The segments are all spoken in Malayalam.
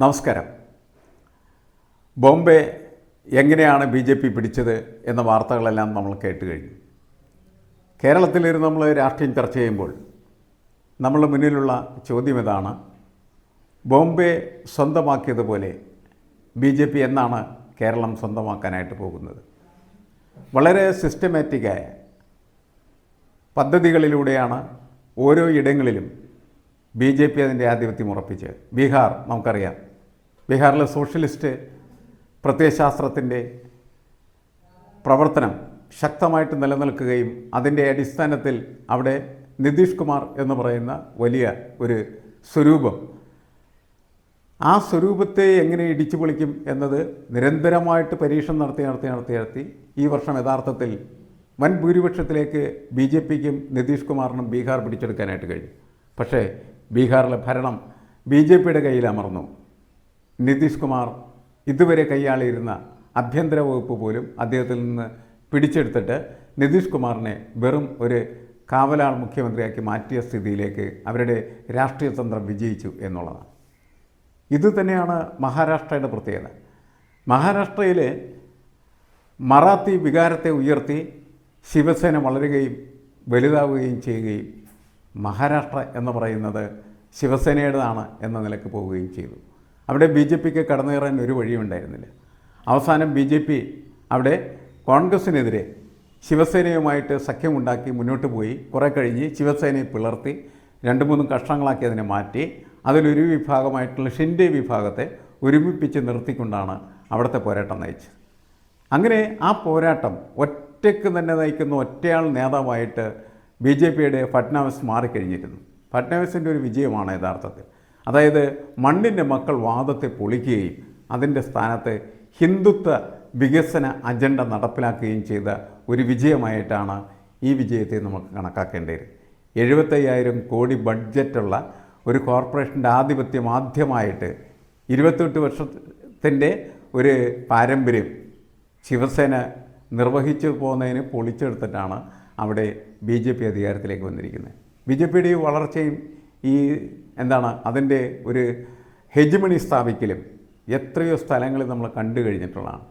നമസ്കാരം. ബോംബെ എങ്ങനെയാണ് ബി ജെ പി പിടിച്ചത് എന്ന വാർത്തകളെല്ലാം നമ്മൾ കേട്ട് കഴിഞ്ഞു. കേരളത്തിലിരുന്ന് നമ്മൾ രാഷ്ട്രീയം ചർച്ച ചെയ്യുമ്പോൾ നമ്മളുടെ മുന്നിലുള്ള ചോദ്യം ഇതാണ് ബോംബെ സ്വന്തമാക്കിയതുപോലെ ബി ജെ പി എന്നാണ് കേരളം സ്വന്തമാക്കാനായിട്ട് പോകുന്നത്? വളരെ സിസ്റ്റമാറ്റിക്കായ പദ്ധതികളിലൂടെയാണ് ഓരോ ഇടങ്ങളിലും ബി ജെ പി അതിന്റെ ആധിപത്യം ഉറപ്പിച്ച് ബീഹാർ നമുക്കറിയാം ബീഹാറിലെ സോഷ്യലിസ്റ്റ് പ്രത്യയശാസ്ത്രത്തിന്റെ പ്രവർത്തനം ശക്തമായിട്ട് നിലനിൽക്കുകയും അതിന്റെ അടിസ്ഥാനത്തിൽ അവിടെ നിതീഷ് കുമാർ എന്ന് പറയുന്ന വലിയ ഒരു സ്വരൂപം. ആ സ്വരൂപത്തെ എങ്ങനെ ഇടിച്ചു പൊളിക്കും എന്നത് നിരന്തരമായിട്ട് പരീക്ഷണം നടത്തി നടത്തി നടത്തി നടത്തി ഈ വർഷം യഥാർത്ഥത്തിൽ വൻ ഭൂരിപക്ഷത്തിലേക്ക് ബി ജെ പിക്കും നിതീഷ് കുമാറിനും ബീഹാർ പിടിച്ചെടുക്കാനായിട്ട് കഴിഞ്ഞു. പക്ഷേ ബീഹാറിലെ ഭരണം ബി ജെ പിയുടെ കയ്യിൽ അമർന്നു. നിതീഷ് കുമാർ ഇതുവരെ കൈയാളിയിരുന്ന ആഭ്യന്തര വകുപ്പ് പോലും അദ്ദേഹത്തിൽ നിന്ന് പിടിച്ചെടുത്തിട്ട് നിതീഷ് കുമാറിനെ വെറും ഒരു കാവലാൾ മുഖ്യമന്ത്രിയാക്കി മാറ്റിയ സ്ഥിതിയിലേക്ക് അവരുടെ രാഷ്ട്രീയ തന്ത്രം വിജയിച്ചു എന്നുള്ളതാണ്. ഇത് തന്നെയാണ് മഹാരാഷ്ട്രയുടെ പ്രത്യേകത. മഹാരാഷ്ട്രയിലെ മറാത്തി വികാരത്തെ ഉയർത്തി ശിവസേന വളരുകയും വലുതാവുകയും ചെയ്യുകയും മഹാരാഷ്ട്ര എന്ന് പറയുന്നത് ശിവസേനയുടേതാണ് എന്ന നിലയ്ക്ക് പോവുകയും ചെയ്തു. അവിടെ ബി ജെ പിക്ക് കടന്നു കയറാൻ ഒരു വഴിയുണ്ടായിരുന്നില്ല അവസാനം ബി ജെ പി അവിടെ കോൺഗ്രസിനെതിരെ ശിവസേനയുമായിട്ട് സഖ്യമുണ്ടാക്കി മുന്നോട്ട് പോയി. കുറേ കഴിഞ്ഞ് ശിവസേനയെ പിളർത്തി രണ്ട് മൂന്നും കഷ്ണങ്ങളാക്കി അതിനെ മാറ്റി. അതിലൊരു വിഭാഗമായിട്ടുള്ള ഷിൻഡെ വിഭാഗത്തെ ഒരുമിപ്പിച്ച് നിർത്തിക്കൊണ്ടാണ് അവിടുത്തെ പോരാട്ടം നയിച്ചത്. അങ്ങനെ ആ പോരാട്ടം ഒറ്റയ്ക്ക് തന്നെ നയിക്കുന്ന ഒറ്റയാൾ നേതാവായിട്ട് ബി ജെ പിയുടെ ഫട്നാവിസ് മാറിക്കഴിഞ്ഞിരുന്നു. ഫട്നാവിസിന്റെ ഒരു വിജയമാണ് യഥാർത്ഥത്തിൽ. അതായത് മണ്ണിന്റെ മക്കൾ വാദത്തെ പൊളിക്കുകയും അതിന്റെ സ്ഥാനത്ത് ഹിന്ദുത്വ വികസന അജണ്ട നടപ്പിലാക്കുകയും ചെയ്ത ഒരു വിജയമായിട്ടാണ് ഈ വിജയത്തെ നമുക്ക് കണക്കാക്കേണ്ടത് എഴുപത്തയ്യായിരം കോടി ബഡ്ജറ്റുള്ള ഒരു കോർപ്പറേഷന്റെ ആധിപത്യം ആദ്യമായിട്ട് ഇരുപത്തെട്ട് വർഷത്തിന്റെ ഒരു പാരമ്പര്യം ശിവസേന നിർവഹിച്ചു പോകുന്നതിന് പൊളിച്ചെടുത്തിട്ടാണ് അവിടെ ബി ജെ പി അധികാരത്തിലേക്ക് വന്നിരിക്കുന്നത്. ബി ജെ പിയുടെ വളർച്ചയും ഈ എന്താണ് അതിന്റെ ഒരു ഹെജ്മണി സ്ഥാപിക്കലും എത്രയോ സ്ഥലങ്ങളിൽ നമ്മൾ കണ്ടു കഴിഞ്ഞിട്ടുള്ളതാണ്.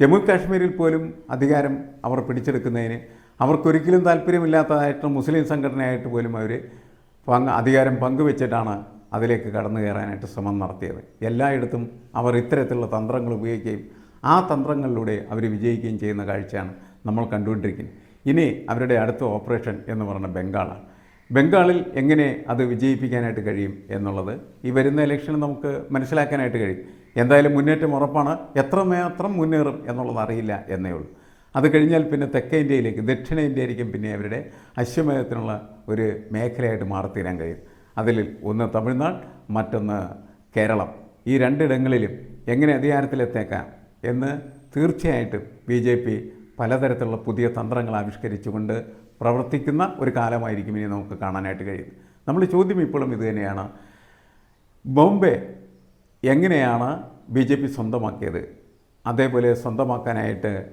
ജമ്മു കാശ്മീരിൽ പോലും അധികാരം അവർ പിടിച്ചെടുക്കുന്നതിന് അവർക്കൊരിക്കലും താല്പര്യമില്ലാത്തതായിട്ട് മുസ്ലിം സംഘടനയായിട്ട് പോലും അവർ പങ്ക് അധികാരം പങ്കുവെച്ചിട്ടാണ് അതിലേക്ക് കടന്നു കയറാനായിട്ട് ശ്രമം നടത്തിയത്. എല്ലായിടത്തും അവർ ഇത്തരത്തിലുള്ള തന്ത്രങ്ങൾ ഉപയോഗിക്കുകയും ആ തന്ത്രങ്ങളിലൂടെ അവർ വിജയിക്കുകയും ചെയ്യുന്ന കാഴ്ചയാണ് നമ്മൾ കണ്ടുകൊണ്ടിരിക്കുന്നത്. ഇനി അവരുടെ അടുത്ത ഓപ്പറേഷൻ എന്ന് പറഞ്ഞാൽ ബംഗാളാണ്. ബംഗാളിൽ എങ്ങനെ അത് വിജയിപ്പിക്കാനായിട്ട് കഴിയും എന്നുള്ളത് ഈ വരുന്ന ഇലക്ഷന് നമുക്ക് മനസ്സിലാക്കാനായിട്ട് കഴിയും. എന്തായാലും മുന്നേറ്റം ഉറപ്പാണ്. എത്രമാത്രം മുന്നേറും എന്നുള്ളത് അറിയില്ല എന്നേ ഉള്ളൂ. അത് കഴിഞ്ഞാൽ പിന്നെ തെക്കേ ഇന്ത്യയിലേക്ക് ദക്ഷിണ ഇന്ത്യയിലേക്കും പിന്നെ അവരുടെ അശ്വമേധത്തിനുള്ള ഒരു മേഖലയായിട്ട് മാറിത്തീരാൻ കഴിയും. അതിൽ ഒന്ന് തമിഴ്നാട് മറ്റൊന്ന് കേരളം. ഈ രണ്ടിടങ്ങളിലും എങ്ങനെ അധികാരത്തിലെത്തേക്കാം എന്ന് തീർച്ചയായിട്ടും ബി ജെ പി പലതരത്തിലുള്ള പുതിയ തന്ത്രങ്ങൾ ആവിഷ്കരിച്ചുകൊണ്ട് പ്രവർത്തിക്കുന്ന ഒരു കാലമായിരിക്കും ഇനി നമുക്ക് കാണാനായിട്ട് കഴിയുന്നത്. നമ്മൾ ചോദ്യം ഇപ്പോഴും ഇത് തന്നെയാണ്. ബോംബെ എങ്ങനെയാണ് ബി ജെ പി സ്വന്തമാക്കിയത്? അതേപോലെ സ്വന്തമാക്കാനായിട്ട്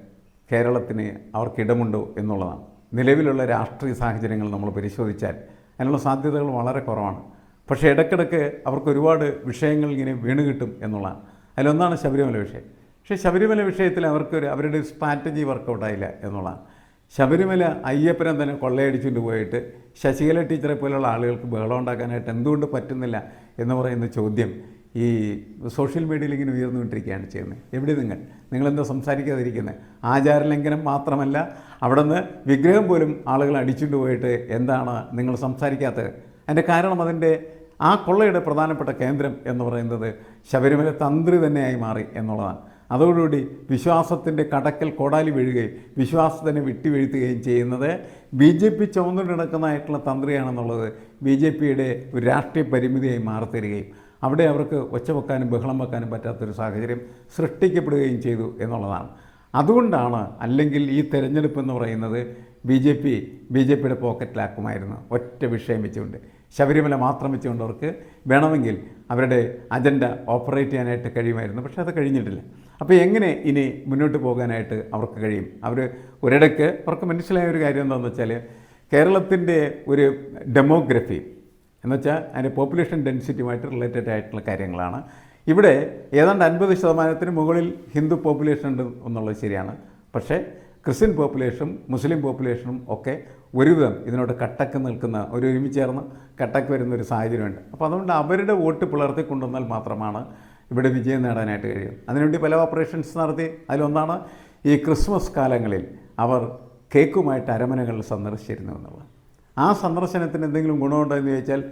കേരളത്തിന് അവർക്കിടമുണ്ടോ എന്നുള്ളതാണ്. നിലവിലുള്ള രാഷ്ട്രീയ സാഹചര്യങ്ങൾ നമ്മൾ പരിശോധിച്ചാൽ അതിനുള്ള സാധ്യതകൾ വളരെ കുറവാണ്. പക്ഷേ ഇടയ്ക്കിടയ്ക്ക് അവർക്ക് ഒരുപാട് വിഷയങ്ങൾ ഇങ്ങനെ വീണ് കിട്ടും എന്നുള്ളതാണ്. അതിലൊന്നാണ് ശബരിമല വിഷയം. പക്ഷേ ശബരിമല വിഷയത്തിൽ അവർക്കൊരു അവരുടെ സ്ട്രാറ്റജി വർക്കൗട്ടായില്ല എന്നുള്ളതാണ്. ശബരിമല അയ്യപ്പനെ തന്നെ കൊള്ളയടിച്ചുകൊണ്ട് പോയിട്ട് ശശികല ടീച്ചറെ പോലുള്ള ആളുകൾക്ക് ബഹളം ഉണ്ടാക്കാനായിട്ട് എന്തുകൊണ്ട് പറ്റുന്നില്ല എന്ന് പറയുന്ന ചോദ്യം ഈ സോഷ്യൽ മീഡിയയിൽ ഇങ്ങനെ ഉയർന്നുകൊണ്ടിരിക്കുകയാണ് ചെയ്യുന്നത്. എവിടെ നിങ്ങൾ? നിങ്ങളെന്താ സംസാരിക്കാതിരിക്കുന്നത്? ആചാരലംഘനം മാത്രമല്ല അവിടെ നിന്ന് വിഗ്രഹം പോലും ആളുകൾ അടിച്ചുകൊണ്ട് പോയിട്ട് എന്താണ് നിങ്ങൾ സംസാരിക്കാത്തത്? അതിന്റെ കാരണം അതിന്റെ ആ കൊള്ളയുടെ പ്രധാനപ്പെട്ട കേന്ദ്രം എന്ന് പറയുന്നത് ശബരിമല തന്ത്രി തന്നെയായി മാറി എന്നുള്ളതാണ്. അതോടുകൂടി വിശ്വാസത്തിന്റെ കടക്കൽ കോടാലി വീഴുകയും വിശ്വാസത്തിനെ വിട്ടുവീഴ്ത്തുകയും ചെയ്യുന്നത് ബി ജെ പി നടക്കുന്നതായിട്ടുള്ള തന്ത്രിയാണെന്നുള്ളത് ബി ജെ പിയുടെ ഒരു രാഷ്ട്രീയ പരിമിതിയായി മാറിത്തരികയും അവിടെ അവർക്ക് ഒച്ച വെക്കാനും ബഹളം വെക്കാനും പറ്റാത്തൊരു സാഹചര്യം സൃഷ്ടിക്കപ്പെടുകയും ചെയ്തു എന്നുള്ളതാണ്. അതുകൊണ്ടാണ് അല്ലെങ്കിൽ ഈ തെരഞ്ഞെടുപ്പ് എന്ന് പറയുന്നത് B J P B J പിയുടെ പോക്കറ്റിലാക്കുമായിരുന്നു. ഒറ്റ വിഷയം വെച്ചുകൊണ്ട്. ശബരിമല മാത്രം വെച്ചുകൊണ്ടവർക്ക് വേണമെങ്കിൽ അവരുടെ അജണ്ട ഓപ്പറേറ്റ് ചെയ്യാനായിട്ട് കഴിയുമായിരുന്നു. പക്ഷേ അത് കഴിഞ്ഞിട്ടില്ല. അപ്പോൾ എങ്ങനെ ഇനി മുന്നോട്ട് പോകാനായിട്ട് അവർക്ക് കഴിയും? അവർ ഒരിടയ്ക്ക് അവർക്ക് മനസ്സിലായ ഒരു കാര്യം എന്താണെന്ന് വെച്ചാൽ കേരളത്തിന്റെ ഒരു ഡെമോഗ്രഫി എന്നുവെച്ചാൽ അതിന്റെ പോപ്പുലേഷൻ ഡെൻസിറ്റിയുമായിട്ട് റിലേറ്റഡ് ആയിട്ടുള്ള കാര്യങ്ങളാണ്. ഇവിടെ ഏതാണ്ട് അൻപത് ശതമാനത്തിന് മുകളിൽ ഹിന്ദു പോപ്പുലേഷൻ ഉണ്ട് എന്നുള്ളത് ശരിയാണ്. പക്ഷേ ക്രിസ്ത്യൻ പോപ്പുലേഷനും മുസ്ലിം പോപ്പുലേഷനും ഒക്കെ ഒരുവിധം ഇതിനോട് കട്ടക്ക് നിൽക്കുന്ന ഒരു ഒരുമിച്ച് ചേർന്ന് കട്ടക്ക് വരുന്ന ഒരു സാഹചര്യമുണ്ട്. അപ്പോൾ അതുകൊണ്ട് അവരുടെ വോട്ട് പുലർത്തി കൊണ്ടുവന്നാൽ മാത്രമാണ് ഇവിടെ വിജയം നേടാനായിട്ട് കഴിയും അതിനുവേണ്ടി പല ഓപ്പറേഷൻസ് നടത്തി. അതിലൊന്നാണ് ഈ ക്രിസ്മസ് കാലങ്ങളിൽ അവർ കേക്കുമായിട്ട് അരമനകളിൽ സന്ദർശിച്ചിരുന്നു എന്നുള്ളത്. ആ സന്ദർശനത്തിന് എന്തെങ്കിലും ഗുണമുണ്ടോ എന്ന് ചോദിച്ചാൽ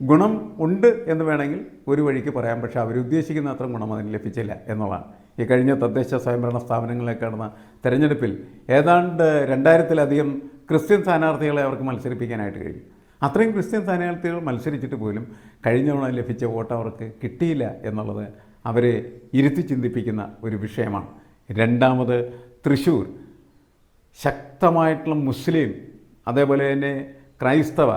ഗുണം ഉണ്ട് എന്ന് വേണമെങ്കിൽ ഒരു വഴിക്ക് പറയാം. പക്ഷേ അവരുദ്ദേശിക്കുന്ന അത്ര ഗുണം അതിന് ലഭിച്ചില്ല എന്നുള്ളതാണ്. ഈ കഴിഞ്ഞ തദ്ദേശ സ്വയംഭരണ സ്ഥാപനങ്ങളിലേക്ക് നടന്ന തെരഞ്ഞെടുപ്പിൽ ഏതാണ്ട് രണ്ടായിരത്തിലധികം ക്രിസ്ത്യൻ സ്ഥാനാർത്ഥികളെ അവർക്ക് മത്സരിപ്പിക്കാനായിട്ട് കഴിയും. അത്രയും ക്രിസ്ത്യൻ സ്ഥാനാർത്ഥികൾ മത്സരിച്ചിട്ട് പോലും കഴിഞ്ഞ തവണ ലഭിച്ച വോട്ട് അവർക്ക് കിട്ടിയില്ല എന്നുള്ളത് അവരെ ഇരുത്തി ചിന്തിപ്പിക്കുന്ന ഒരു വിഷയമാണ്. രണ്ടാമത് തൃശ്ശൂർ ശക്തമായിട്ടുള്ള മുസ്ലിം അതേപോലെ തന്നെ ക്രൈസ്തവ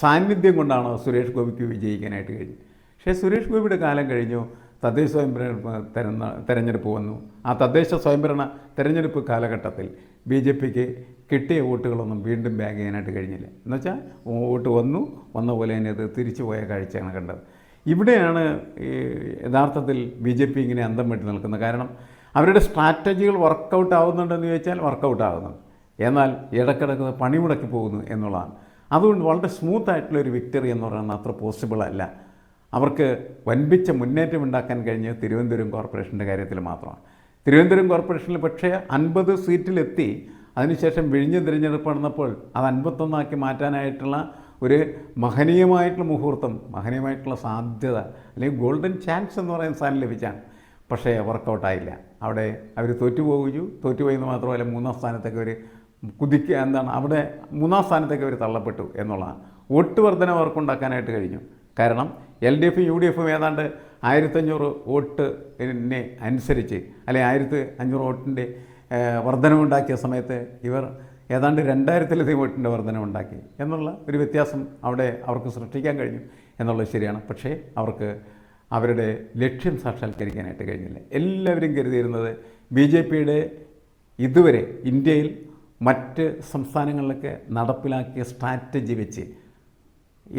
സാന്നിധ്യം കൊണ്ടാണ് സുരേഷ് ഗോപിക്ക് വിജയിക്കാനായിട്ട് കഴിഞ്ഞത്. പക്ഷേ സുരേഷ് ഗോപിയുടെ കാലം കഴിഞ്ഞു തദ്ദേശ സ്വയംഭരണ തെരഞ്ഞ തെരഞ്ഞെടുപ്പ് വന്നു. ആ തദ്ദേശ സ്വയംഭരണ തെരഞ്ഞെടുപ്പ് കാലഘട്ടത്തിൽ ബി ജെ പിക്ക് കിട്ടിയ വോട്ടുകളൊന്നും വീണ്ടും ബാങ്ക് ചെയ്യാനായിട്ട് കഴിഞ്ഞില്ല. എന്നുവെച്ചാൽ വോട്ട് വന്നു വന്ന പോലെ തന്നെ അത് തിരിച്ചു പോയ കാഴ്ചയാണ് കണ്ടത്. ഇവിടെയാണ് ഈ യഥാർത്ഥത്തിൽ ബി ജെ പി ഇങ്ങനെ അന്തം വിട്ട് നിൽക്കുന്നത്. കാരണം അവരുടെ സ്ട്രാറ്റജികൾ വർക്കൗട്ട് ആവുന്നുണ്ടെന്ന് ചോദിച്ചാൽ വർക്കൗട്ട് ആകുന്നുണ്ട് എന്നാൽ ഇടക്കിടക്ക് പണിമുടക്കി പോകുന്നു എന്നുള്ളതാണ്. അതുകൊണ്ട് വളരെ സ്മൂത്ത് ആയിട്ടുള്ള ഒരു വിക്ടറി എന്ന് പറയുന്നത് അത്ര പോസിബിൾ അല്ല. അവർക്ക് വൻപിച്ച മുന്നേറ്റം ഉണ്ടാക്കാൻ കഴിഞ്ഞ തിരുവനന്തപുരം കോർപ്പറേഷന്റെ കാര്യത്തിൽ മാത്രമാണ്. തിരുവനന്തപുരം കോർപ്പറേഷനിൽ പക്ഷേ അൻപത് സീറ്റിലെത്തി. അതിനുശേഷം വിഴിഞ്ഞ തിരഞ്ഞെടുപ്പ് നടന്നപ്പോൾ അത് അൻപത്തൊന്നാക്കി മാറ്റാനായിട്ടുള്ള ഒരു മഹനീയമായിട്ടുള്ള മുഹൂർത്തം മഹനീയമായിട്ടുള്ള സാധ്യത അല്ലെങ്കിൽ ഗോൾഡൻ ചാൻസ് എന്ന് പറയുന്ന സാധനം ലഭിച്ചാണ്. പക്ഷേ വർക്കൗട്ടായില്ല. അവിടെ അവർ തോറ്റുപോകുകയും തോറ്റുപോയെന്ന് മാത്രമല്ല മൂന്നാം സ്ഥാനത്തേക്ക് അവർ കുതിക്കുക എന്താണ് അവിടെ മൂന്നാം സ്ഥാനത്തേക്ക് അവർ തള്ളപ്പെട്ടു എന്നുള്ളതാണ് വോട്ട് വർധന അവർക്കുണ്ടാക്കാനായിട്ട് കഴിഞ്ഞു. കാരണം എൽ ഡി എഫും യു ഡി എഫും ഏതാണ്ട് ആയിരത്തഞ്ഞൂറ് വോട്ടിനെ അനുസരിച്ച് അല്ലെങ്കിൽ ആയിരത്തി അഞ്ഞൂറ് വോട്ടിന്റെ വർധനമുണ്ടാക്കിയ സമയത്ത് ഇവർ ഏതാണ്ട് രണ്ടായിരത്തിലധികം വോട്ടിന്റെ വർധനമുണ്ടാക്കി എന്നുള്ള ഒരു വ്യത്യാസം അവിടെ അവർക്ക് സൃഷ്ടിക്കാൻ കഴിഞ്ഞു എന്നുള്ളത് ശരിയാണ്. പക്ഷേ അവർക്ക് അവരുടെ ലക്ഷ്യം സാക്ഷാത്കരിക്കാനായിട്ട് കഴിഞ്ഞില്ല. എല്ലാവരും കരുതിയിരുന്നത് ബി ജെ പിയുടെ ഇതുവരെ ഇന്ത്യയിൽ മറ്റ് സംസ്ഥാനങ്ങളിലൊക്കെ നടപ്പിലാക്കിയ സ്ട്രാറ്റജി വെച്ച്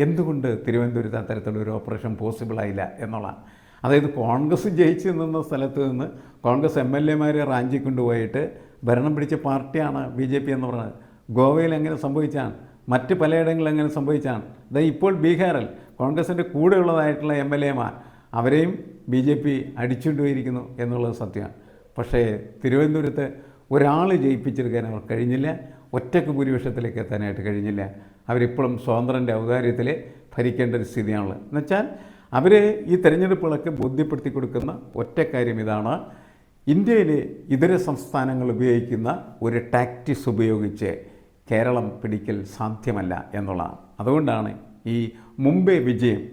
എന്തുകൊണ്ട് തിരുവനന്തപുരത്ത് അത്തരത്തിലുള്ള ഒരു ഓപ്പറേഷൻ പോസിബിളായില്ല എന്നുള്ളതാണ് അതായത് കോൺഗ്രസ് ജയിച്ചു നിന്ന സ്ഥലത്ത് നിന്ന് കോൺഗ്രസ് എം എൽ എമാരെ റാഞ്ചി കൊണ്ടുപോയിട്ട് ഭരണം പിടിച്ച പാർട്ടിയാണ് ബി ജെ പി എന്ന് പറയുന്നത് ഗോവയിൽ എങ്ങനെ സംഭവിച്ചാണ്? മറ്റ് പലയിടങ്ങളിൽ എങ്ങനെ സംഭവിച്ചാണ്? ഇത് ഇപ്പോൾ ബീഹാറിൽ കോൺഗ്രസിന്റെ കൂടെയുള്ളതായിട്ടുള്ള എം എൽ എമാർ അവരെയും ബി ജെ പി അടിച്ചുകൊണ്ടുപോയിരിക്കുന്നു എന്നുള്ളത് സത്യമാണ്. പക്ഷേ തിരുവനന്തപുരത്ത് ഒരാൾ ജയിപ്പിച്ചെടുക്കാൻ അവർ കഴിഞ്ഞില്ല. ഒറ്റയ്ക്ക് ഭൂരിപക്ഷത്തിലേക്ക് എത്താനായിട്ട് കഴിഞ്ഞില്ല. അവരിപ്പോഴും സ്വതന്ത്രന്റെ ഔദാര്യത്തിൽ ഭരിക്കേണ്ട ഒരു സ്ഥിതിയാണുള്ളത്. എന്നുവെച്ചാൽ അവർ ഈ തെരഞ്ഞെടുപ്പുകളൊക്കെ ബോധ്യപ്പെടുത്തി കൊടുക്കുന്ന ഒറ്റ കാര്യം ഇതാണ്. ഇന്ത്യയിലെ ഇതര സംസ്ഥാനങ്ങൾ ഉപയോഗിക്കുന്ന ഒരു ടാക്റ്റിക്സ് ഉപയോഗിച്ച് കേരളം പിടിക്കൽ സാധ്യമല്ല എന്നുള്ളതാണ്. അതുകൊണ്ടാണ് ഈ മുംബൈ വിജയം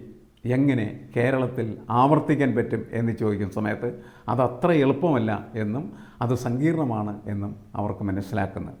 എങ്ങനെ കേരളത്തിൽ ആവർത്തിക്കാൻ പറ്റും എന്ന് ചോദിക്കുന്ന സമയത്ത് അത് അത്ര എളുപ്പമല്ല എന്നും അത് സങ്കീർണമാണ് എന്നും അവർക്ക് മനസ്സിലാക്കുന്നത്.